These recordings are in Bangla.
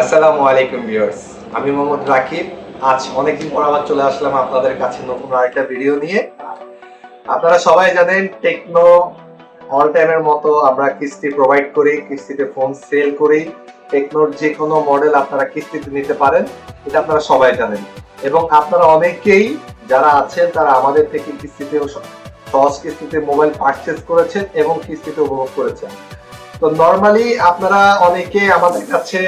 আসসালামু আলাইকুম ভিউয়ার্স, আমি মোহাম্মদ রাকিব। আজ অনেকদিন পর আবার চলে আসলাম আপনাদের কাছে নতুন আরেকটা ভিডিও নিয়ে। আপনারা সবাই জানেন টেকনো অল টাইমের মতো আমরা কিস্তি প্রোভাইড করি, কিস্তিতে ফোন সেল করি। টেকনোর যে কোনো মডেল আপনারা কিস্তিতে নিতে পারেন, এটা আপনারা সবাই জানেন। এবং আপনারা অনেকেই যারা আছেন, তারা আমাদের থেকে কিস্তিতে সহজ কিস্তিতে মোবাইল পারচেজ করেছেন এবং কিস্তিতে উপভোগ করেছেন। তো নর্মালি আপনারা অনেকে আমাদের কাছে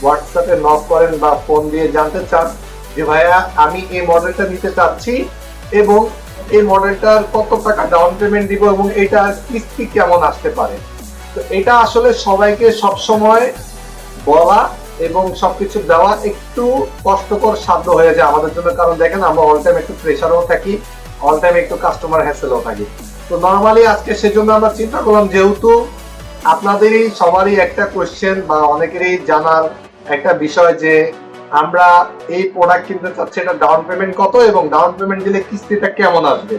হোয়াটসঅ্যাপে নক করেন বা ফোন দিয়ে জানতে চান যে, ভাইয়া, আমি এই মডেলটা নিতে চাচ্ছি এবং এই মডেলটার কত টাকা ডাউন পেমেন্ট দিব এবং এটা কিস্তি কেমন আসতে পারে? তো এটা আসলে সবাইকে সব সময় বলা এবং সবকিছু দেওয়া একটু কষ্টকর সাধ্য হয়ে যায় আমাদের জন্য। কারণ দেখেন, আমরা অল টাইম একটু প্রেশারও থাকি অল টাইম একটু কাস্টমার হ্যাসেলও থাকি। তো নর্মালি আজকে সেজন্য আমরা চিন্তা করলাম, যেহেতু আপনাদেরই সবারই একটা কোশ্চেন বা অনেকেরই জানার একটা বিষয় যে আমরা এই প্রোডাক্ট কিনতে চাচ্ছি, এটা ডাউন পেমেন্ট কত এবং ডাউন পেমেন্ট দিলে কিস্তিটা কেমন আসবে?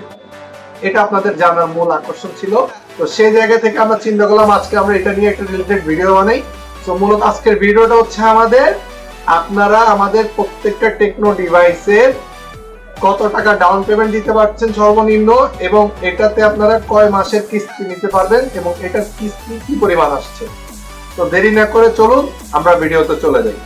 এটা আপনাদের জানার মূল আকর্ষণ ছিল। তো সেই জায়গা থেকে আমরা চিন্তা করলাম, আজকে আমরা এটা নিয়ে একটা রিলেটেড ভিডিও বানাই। তো মূলত আজকের ভিডিওটা হচ্ছে আমাদের, আপনারা আমাদের প্রত্যেকটা টেকনো ডিভাইসের কত টাকা ডাউন পেমেন্ট দিতে পারছেন সর্বনিম্ন এবং এটাতে আপনারা কয় মাসের কিস্তি নিতে পারবেন এবং এটার কিস্তি কি পরিমাণ আসছে? তো দেরি না করে চলুন, আমরা ভিডিওতে চলে যাই।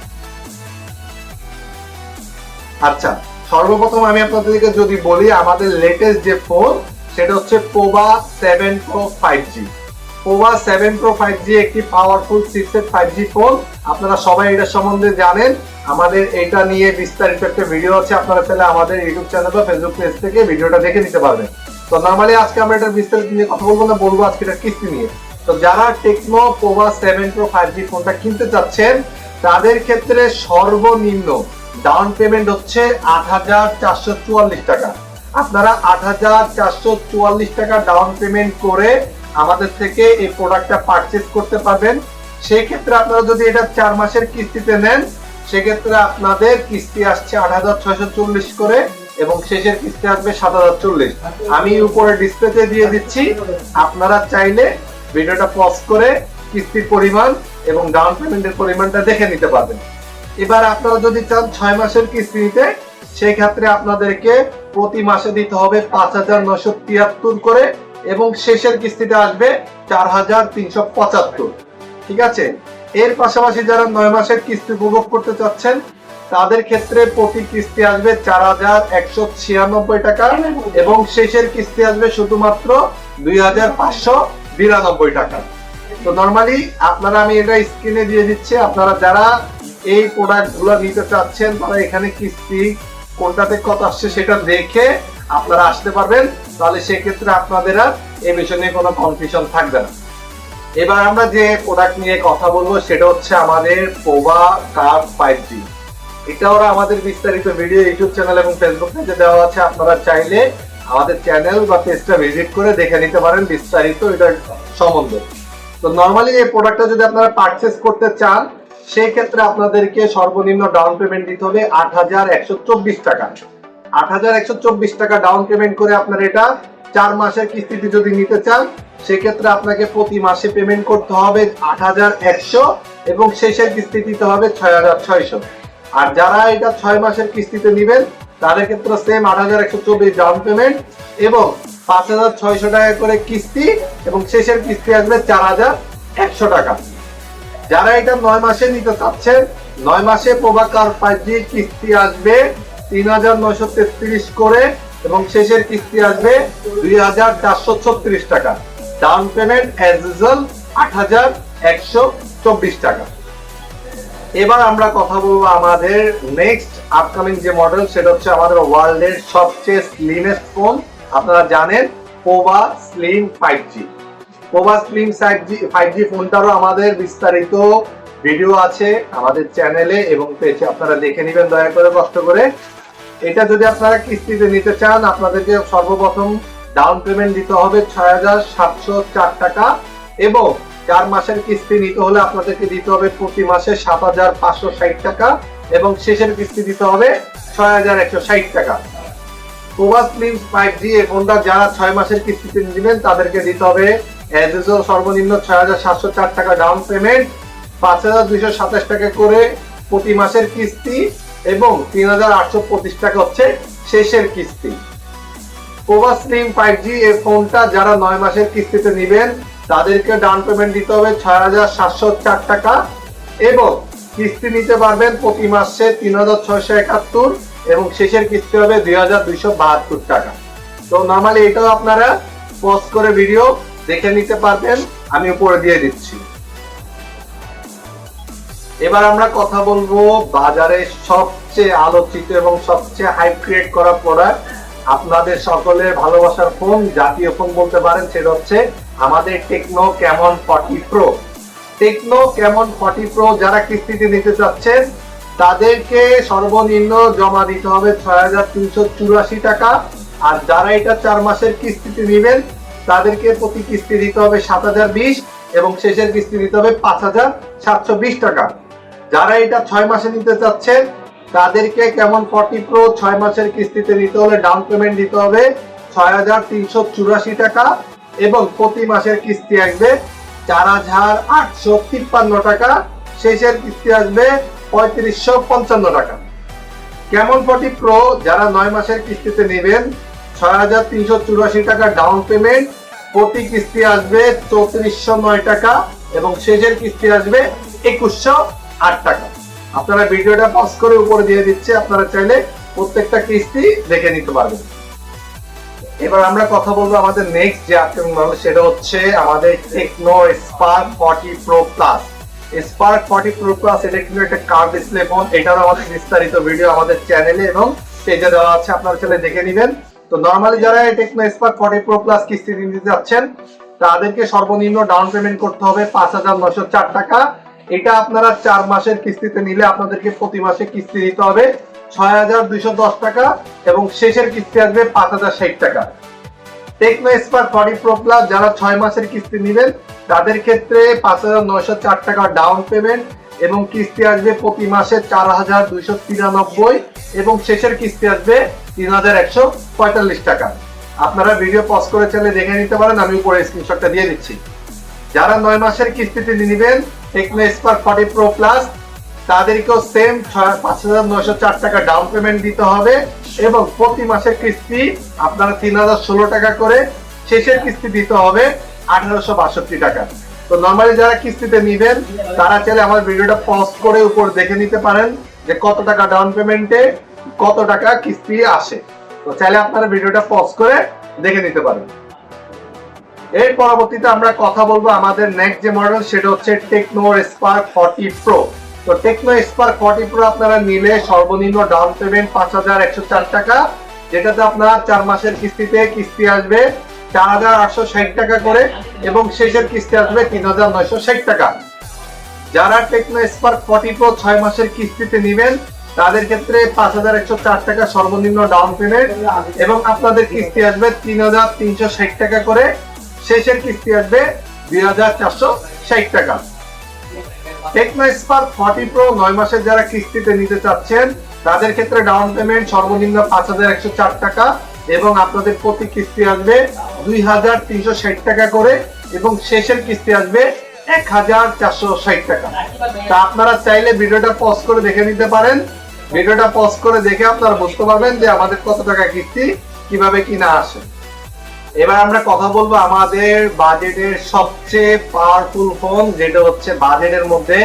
আচ্ছা সর্বপ্রথম আমি আপনাদেরকে যদি বলি, আমাদের লেটেস্ট যে ফোন সেটা হচ্ছে Pova seven pro five G Pova seven pro five G একটি পাওয়ারফুল সিক্সের ফাইভ জি ফোন আপনারা সবাই এটা সম্বন্ধে জানেন। আমাদের এটা নিয়ে বিস্তারিত একটা ভিডিও আছে। আপনারা তাহলে আমাদের ইউটিউব চ্যানেল বা ফেসবুক পেজ থেকে ভিডিওটা দেখে নিতে পারবেন। তো নর্মালি আজকে আমরা এটা বিস্তারিত নিয়ে কথা বলব না, বলব আজকে এটা কিস্তি নিয়ে। তো যারা Tecno Pova seven pro five G ফোনটা কিনতে চাচ্ছেন, তাদের ক্ষেত্রে সর্বনিম্ন ডাউন পেমেন্ট হচ্ছে আট হাজার চারশো চুয়াল্লিশ টাকা। আপনারা আট হাজার চারশো চুয়াল্লিশ টাকা ডাউন পেমেন্ট করে আমাদের থেকে এই প্রোডাক্টটা পারচেজ করতে পারবেন। সেই ক্ষেত্রে আপনারা যদি এটা চার মাসের কিস্তিতে নেন, সেক্ষেত্রে আপনাদের কিস্তি আসছে আট হাজার ছয়শো চল্লিশ করে এবং শেষের কিস্তি আসবে সাত হাজার চল্লিশ। আমি উপরে ডিসপ্লেতে দিয়ে দিচ্ছি। আপনারা চাইলে ভিডিওটা পজ করে কিস্তির পরিমাণ এবং ডাউন পেমেন্টের পরিমাণটা দেখে নিতে পারবেন। এবার আপনারা যদি চান ছয় মাসের কিস্তি নিতে সেই ক্ষেত্রে আপনাদেরকে প্রতি মাসে দিতে হবে পাঁচ হাজার নশো তিয়াত্তর করে এবং শেষের কিস্তিটা আসবে চার হাজার তিনশো পঁচাত্তর। ঠিক আছে? এর পাশাপাশি যারা নয় মাসের কিস্তি উপভোগ করতে চাচ্ছেন, তাদের ক্ষেত্রে প্রতি কিস্তি আসবে চার হাজার একশো ছিয়ানব্বই টাকা এবং শেষের কিস্তি আসবে শুধুমাত্র দুই হাজার পাঁচশো বিরানব্বই টাকা। তো নর্মালি আপনারা আমি এটা স্ক্রিনে দিয়ে দিচ্ছি। আপনারা যারা এই প্রোডাক্টগুলো নিতে চাচ্ছেন, তারা এখানে কিস্তি কোনটাতে কত আসছে সেটা দেখে আপনারা আসতে পারবেন। তাহলে সেক্ষেত্রে আপনাদের আর এই বিষয় নিয়ে কোনো কনফিউশন থাকবে না। এবার আমরা যে প্রোডাক্ট নিয়ে কথা বলব, সেটা হচ্ছে আমাদের পোভা কার ফাইভ জি এটা ওরা আমাদের বিস্তারিত ভিডিও ইউটিউব চ্যানেল এবং ফেসবুক পেজে দেওয়া আছে। আপনারা চাইলে আমাদের চ্যানেল বা পেজটা ভিজিট করে দেখে নিতে পারেন বিস্তারিত এটার সম্বন্ধে। তো নর্মালি এই প্রোডাক্টটা যদি আপনারা পারচেস করতে চান, সেই ক্ষেত্রে আপনাদেরকে সর্বনিম্ন ডাউন পেমেন্ট দিতে হবে আট হাজার একশো চব্বিশ টাকা। আট হাজার একশো চব্বিশ টাকা ডাউন পেমেন্ট করে আপনার এটা চার মাসের কিস্তিতে যদি নিতে চান, সেক্ষেত্রে আপনাকে প্রতি মাসে পেমেন্ট করতে হবে আট হাজার একশো এবং শেষের কিস্তি দিতে হবে ছয় হাজার ছয়শো। আর যারা এটা ছয় মাসের কিস্তিতে নেবেন, তাদের ক্ষেত্রে সেম আট হাজার একশো চব্বিশ ডাউন পেমেন্ট এবং পাঁচ হাজার ছয়শো টাকা করে কিস্তি এবং শেষের কিস্তি আসবে চার হাজার একশো টাকা। যারা এটা নয় মাসে নিতে চাচ্ছেন, নয় মাসে প্রভাকার ফাইভ জি কিস্তি আসবে তিন হাজার নয়শো তেত্রিশ করে এবং শেষের কিস্তি আসবে দুই হাজার চারশো ছত্রিশ টাকা। ডাউন পেমেন্ট অ্যাজ ইউজুয়াল আট হাজার একশো চব্বিশ টাকা। এবার আমরা কথা বলব আমাদের নেক্সট আপকামিং যে মডেল সেটা হচ্ছে আমাদের ওয়ার্ল্ডের সবচেয়ে স্লিমেস্ট ফোন আপনারা জানেন slim five G slim five G five G ফোনটারও আমাদের বিস্তারিত ভিডিও আছে আমাদের চ্যানেলে এবং আপনারা দেখে নেবেন, দয়া করে কষ্ট করে। এটা যদি আপনারা কিস্তিতে নিতে চান, আপনাদেরকে সর্বপ্রথম ডাউন পেমেন্ট দিতে হবে ছয় হাজার সাতশো চার টাকা এবং চার মাসের কিস্তি নিতে হলে আপনাদেরকে দিতে হবে প্রতি মাসে সাত হাজার পাঁচশো ষাট টাকা এবং শেষের কিস্তি দিতে হবে ছয় হাজার একশো ষাট টাকা। প্রভাস লিঙ্ক ফাইভ জি এই ফোনটা যারা ছয় মাসের কিস্তিতে নেবেন, তাদেরকে দিতে হবে সর্বনিম্ন ছয় হাজার সাতশো চার টাকা ডাউন পেমেন্ট। পাঁচ হাজার দুইশো সাতাশ টাকা করে প্রতি মাসের কিস্তি এবং তিন হাজার আটশো পঁচিশ টাকা হচ্ছে শেষের কিস্তি। পোভা স্লিম ফাইভ জি এই ফোনটা যারা নয় মাসের কিস্তিতে নেবেন, তাদেরকে ডাউন পেমেন্ট দিতে হবে ছয় হাজার সাতশো চার টাকা এবং কিস্তি নিতে পারবেন প্রতি মাসে তিন হাজার ছয়শো একাত্তর এবং শেষের কিস্তি হবে দুই হাজার দুইশো বাহাত্তর টাকা। তো নর্মালি এটাও আপনারা পোস্ট করে ভিডিও দেখে নিতে পারবেন, আমি উপরে দিয়ে দিচ্ছি। এবার আমরা কথা বলব বাজারে সবচেয়ে আলোচিত এবং সবচেয়ে হাই ক্রিয়েট করা প্রোডাক্ট আপনাদের সকলের ভালোবাসার ফোন জাতীয় ফোন বলতে পারেন, সেটা হচ্ছে আমাদের Tecno Camon forty pro Tecno Camon forty pro যারা কিস্তিতে নিতে চাচ্ছেন, তাদেরকে সর্বনিম্ন জমা দিতে হবে ছয় হাজার তিনশো চুরাশি টাকা। আর যারা এটা চার মাসের কিস্তিতে নেবেন, তাদেরকে প্রতি কিস্তি দিতে হবে সাত হাজার বিশ এবং শেষের কিস্তি দিতে হবে পাঁচ হাজার সাতশো বিশ টাকা। যারা এটা ছয় মাসে নিতে চাচ্ছেন তাদেরকে কেমন ফর্টি প্রো ছয় মাসের কিস্তিতে নিতে হলে ডাউন পেমেন্ট দিতে হবে। ছয় হাজার তিনশো চুরাশি টাকা এবং প্রতি মাসের কিস্তি আসবে চার হাজার আটশো তিপ্পান্ন টাকা। শেষের কিস্তি আসবে পঁয়ত্রিশশো পঞ্চান্ন টাকা। কেমন ফর্টি প্রো যারা নয় মাসের কিস্তিতে নেবেন, ছয় হাজার তিনশো চুরাশি টাকা ডাউন পেমেন্ট। প্রতি কিস্তি আসবে চৌত্রিশশো নয় টাকা এবং শেষের কিস্তি আসবে একুশশো আট টাকা। আপনারা ভিডিওটা পজ করে উপরে দিয়ে দিচ্ছে, আপনারা চাইলে প্রত্যেকটা কিস্তি দেখে নিতে পারবেন। এবার আমরা কথা বলব আমাদের নেক্সট যে আপকামিং মডেল সেটা হচ্ছে আমাদের Tecno Spark forty pro plus Spark forty pro plus এটা কিন্তু একটা কার ডিসপ্লে ফোন এটারও আমাদের বিস্তারিত ভিডিও আমাদের চ্যানেলে এবং পেজে দেওয়া আছে, আপনারা চাইলে দেখে নেবেন। তো নর্মালি যারা এই Tecno Spark forty pro plus কিস্তি নিতে যাচ্ছেন, তাদেরকে সর্বনিম্ন ডাউন পেমেন্ট করতে হবে পাঁচ হাজার নশো চার টাকা। এটা আপনারা চার মাসের কিস্তিতে নিলে আপনাদেরকে প্রতি মাসে কিস্তি দিতে হবে ছয় হাজার দুইশো দশ টাকা এবং শেষের কিস্তি আসবে পাঁচ হাজার ষাট টাকা। Tecno Spark forty pro plus যারা ছয় মাসের কিস্তি নেবেন, তাদের ক্ষেত্রে পাঁচ হাজার নয়শো চার টাকা ডাউন পেমেন্ট এবং কিস্তি আসবে প্রতি মাসে চার হাজার দুইশো তিরানব্বই এবং শেষের কিস্তি আসবে তিন হাজার একশো পঁয়তাল্লিশ টাকা। আপনারা ভিডিও পজ করে চাইলে দেখে নিতে পারেন, আমি উপরে স্ক্রিনশটটা দিয়ে দিচ্ছি। যারা নয় মাসের কিস্তিতে নেবেন Tecno Spark forty pro plus তাদেরকেও সেম পাঁচ হাজার নয়শো চার টাকা ডাউন পেমেন্ট দিতে হবে এবং প্রতি মাসের কিস্তি আপনারা তিন হাজার ষোলো টাকা করে শেষের কিস্তি দিতে হবে আঠারোশো বাষট্টি টাকা। তো নর্মালি যারা কিস্তিতে নিবেন, তারা চাইলে আমার ভিডিওটা পজ করে উপর দেখে নিতে পারেন যে কত টাকা ডাউন পেমেন্টে কত টাকা কিস্তি আসে। তো চাইলে আপনারা ভিডিওটা পজ করে দেখে নিতে পারেন। এর পরবর্তীতে আমরা কথা বলব আমাদের নেক্সট যে মডেল সেটা হচ্ছে টেকনো স্পার্ক ফর্টি প্রো তো টেকনো স্পার্ক ফর্টি প্রো আপনারা নিলে সর্বনিম্ন ডাউন পেমেন্ট পাঁচ হাজার একশো চার টাকা, যেটাতে আপনার চার মাসের কিস্তিতে কিস্তি আসবে চার হাজার আটশো ষাট টাকা করে এবং শেষের কিস্তি আসবে তিন হাজার নয়শো ষাট টাকা। যারা টেকনো স্পার্ক ফর্টি প্রো ছয় মাসের কিস্তিতে নেবেন, তাদের ক্ষেত্রে পাঁচ হাজার একশো চার টাকা সর্বনিম্ন ডাউন পেমেন্ট এবং আপনাদের কিস্তি আসবে তিন হাজার তিনশো ষাট টাকা করে। শেষের কিস্তি আসবে দুই হাজার চারশো ষাট টাকা। টেকনো স্পার্ক ফর্টি প্রো নয় মাসের যারা কিস্তিতে নিতে চাচ্ছেন, তাদের ক্ষেত্রে ডাউন পেমেন্ট সর্বনিম্ন পাঁচ হাজার একশো চার টাকা এবং আপনাদের প্রতি কিস্তি আসবে দুই হাজার তিনশো ষাট টাকা করে এবং শেষের কিস্তি আসবে এক হাজার চারশো ষাট টাকা। তা আপনারা চাইলে ভিডিওটা পজ করে দেখে নিতে পারেন। ভিডিওটা পজ করে দেখে আপনারা বুঝতে পারবেন যে আমাদের কত টাকা কিস্তি, কীভাবে কিনা আসে। এবার আমরা কথা বলব আমাদের বাজেটের সবচেয়ে পাওয়ারফুল ফোন যেটা হচ্ছে বাজেটের মধ্যে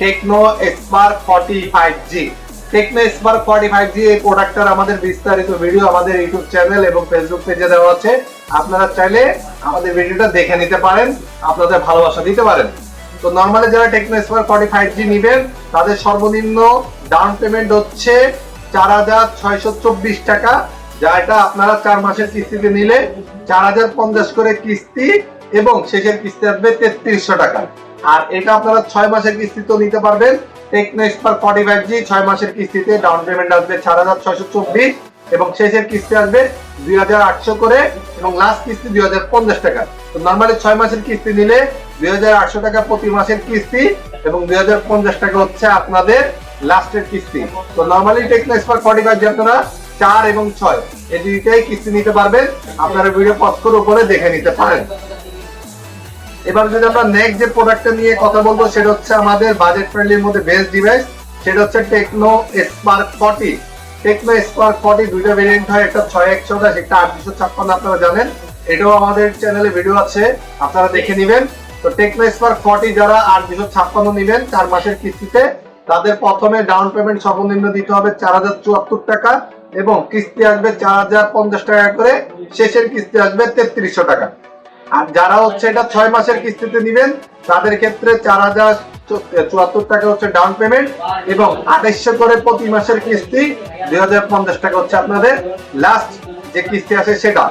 Tecno Spark forty five G Tecno Spark forty five G এই প্রোডাক্টটার আমাদের বিস্তারিত ভিডিও আমাদের ইউটিউব চ্যানেল এবং ফেসবুক পেজে দেওয়া আছে। আপনারা চাইলে আমাদের ভিডিওটা দেখে নিতে পারেন, আপনাদের ভালোবাসা দিতে পারেন। তো নর্মালি যারা Tecno Spark forty five G নিবেন, তাদের সর্বনিম্ন ডাউন পেমেন্ট হচ্ছে চার হাজার ছয়শো চব্বিশ টাকা। যা এটা আপনারা চার মাসের কিস্তিতে নিলে চার হাজার পঞ্চাশ করে কিস্তি এবং শেষের কিস্তি আসবে তেত্রিশশো টাকা। আর এটা আপনারা ছয় মাসের নিতে পারবেন। ফর্টি ফাইভ জি ছয় মাসের কিস্তিতে ডাউন পেমেন্ট আসবে চার হাজার ছয়শো চব্বিশ এবং শেষের কিস্তি আসবে দুই হাজার আটশো করে এবং লাস্ট কিস্তি দুই হাজার পঞ্চাশ টাকা। তো নর্মালি ছয় মাসের কিস্তি নিলে দুই হাজার আটশো টাকা প্রতি মাসের কিস্তি এবং দুই হাজার পঞ্চাশ টাকা হচ্ছে আপনাদের লাস্টের কিস্তি। তো normally Tecno Spark forty five G আপনারা চার এবং ছয়। এই দুইটাই কিস্তি নিতে পারবেন। আপনারা ভিডিও পজ করে উপরে দেখে নিতে পারেন। এবার যদি আমরা নেক্সট যে প্রোডাক্টটা নিয়ে কথা বলব, সেটা হচ্ছে আমাদের বাজেট ফ্রেন্ডলির মধ্যে বেস্ট ডিভাইস সেটা হচ্ছে Tecno Spark forty Tecno Spark forty দুইটা ভেরিয়েন্ট হয়, একটা ছয় একশো দশ, একটা আট, দুশো ছাপ্পান্ন, আপনারা জানেন। এটাও আমাদের চ্যানেলে ভিডিও আছে, আপনারা দেখে নেবেন। তো টেকনো স্পার্ক ফর্টি যারা আট, দুশো ছাপ্পান্ন নেবেন চার মাসের কিস্তিতে, তাদের প্রথমে ডাউন পেমেন্ট সর্বনিম্ন দিতে হবে চার হাজার চুয়াত্তর টাকা। এবং কিস্তি আসবে চার হাজার পঞ্চাশ টাকা করে, শেষের কিস্তি আসবে তেত্রিশশো টাকা। আর যারা হচ্ছে এটা ছয় মাসের কিস্তিতে নিবেন, তাদের ক্ষেত্রে চার হাজার চুয়াত্তর টাকা হচ্ছে ডাউন পেমেন্ট এবং আঠাইশশো করে প্রতি মাসের কিস্তি দুই হাজার পঞ্চাশ টাকা হচ্ছে আপনাদের লাস্ট যে কিস্তি আসে সেটা।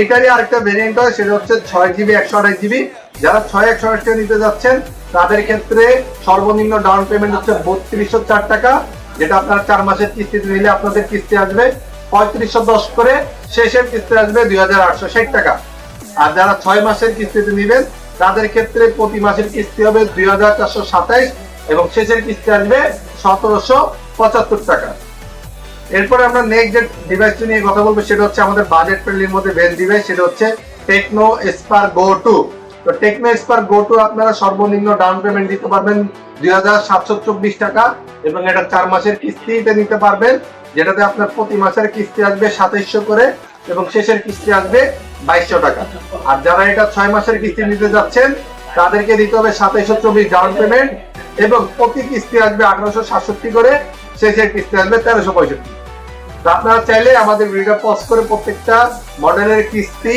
এটারই আরেকটা ভেরিয়েন্ট হয়, সেটা হচ্ছে ছয় জিবি একশো আঠাশ জিবি যারা ছয়, একশো আঠাশ টাকা নিতে যাচ্ছেন, তাদের ক্ষেত্রে সর্বনিম্ন ডাউন পেমেন্ট হচ্ছে বত্রিশশো চার টাকা। যেটা আপনারা চার মাসের কিস্তিতে নিলে আপনাদের কিস্তি আসবে পঁয়ত্রিশশো দশ করে, শেষের কিস্তি আসবে দুই হাজার আটশো ষাট টাকা। আর যারা ছয় মাসের কিস্তিতে নেবেন, তাদের ক্ষেত্রে প্রতি মাসের কিস্তি হবে দুই হাজার চারশো সাতাইশ এবং শেষের কিস্তি আসবে সতেরোশো পঁচাত্তর টাকা। এরপরে আমরা নেক্সট যে ডিভাইসটি নিয়ে কথা বলব, সেটা হচ্ছে আমাদের বাজেট ফ্রেন্ডলির মধ্যে বেস্ট ডিভাইস সেটা হচ্ছে টেকনো স্পার গো টু তো টেকনো স্পার আপনারা সর্বনিম্ন ডাউন পেমেন্ট দিতে পারবেন দুই হাজার সাতশো চব্বিশ টাকা এবং এটা চার মাসের কিস্তিতে নিতে পারবেন, যেটাতে আপনার প্রতি মাসের কিস্তি আসবে সাতাইশশো করে এবং শেষের কিস্তি আসবে বাইশশো টাকা। আর যারা এটা ছয় মাসের কিস্তি নিতে যাচ্ছেন, তাদেরকে দিতে হবে সাতাইশশো চব্বিশ ডাউন পেমেন্ট এবং প্রতি কিস্তি আসবে আঠারোশো সাতষট্টি করে, শেষের কিস্তি আসবে তেরোশো পঁয়ষট্টি। তো আপনারা চাইলে আমাদের ভিডিওটা পজ করে প্রত্যেকটা মডেলের কিস্তি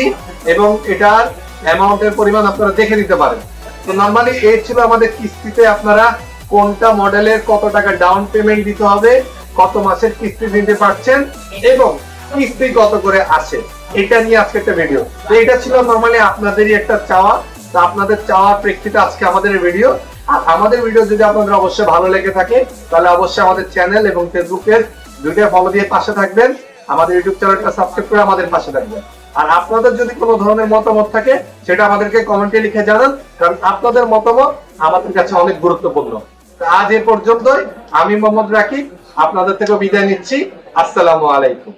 এবং এটার অ্যামাউন্টের পরিমাণ আপনারা দেখে নিতে পারেন। তো নর্মালি এই ছিল আমাদের কিস্তিতে আপনারা কোনটা মডেলের কত টাকা ডাউন পেমেন্ট দিতে হবে, কত মাসের কিস্তি দিতে পারছেন এবং কিস্তি কত করে আসে এটা নিয়ে আজকে একটা ভিডিও তো এটা ছিল নর্মালি আপনাদেরই একটা চাওয়া। তো আপনাদের চাওয়ার প্রেক্ষিতে আজকে আমাদের ভিডিও আর আমাদের ভিডিও যদি আপনাদের অবশ্যই ভালো লেগে থাকে, তাহলে অবশ্যই আমাদের চ্যানেল এবং ফেসবুকের দুইটা ফলো দিয়ে পাশে থাকবেন। আমাদের ইউটিউব চ্যানেলটা সাবস্ক্রাইব করে আমাদের পাশে থাকবেন। আর আপনাদের যদি কোনো ধরনের মতামত থাকে, সেটা আমাদেরকে কমেন্টে লিখে জানান, কারণ আপনাদের মতামত আমাদের কাছে অনেক গুরুত্বপূর্ণ। আজ এ পর্যন্তই, আমি মোহাম্মদ রাকিব, আপনাদের থেকে বিদায় নিচ্ছি। আসসালামু আলাইকুম।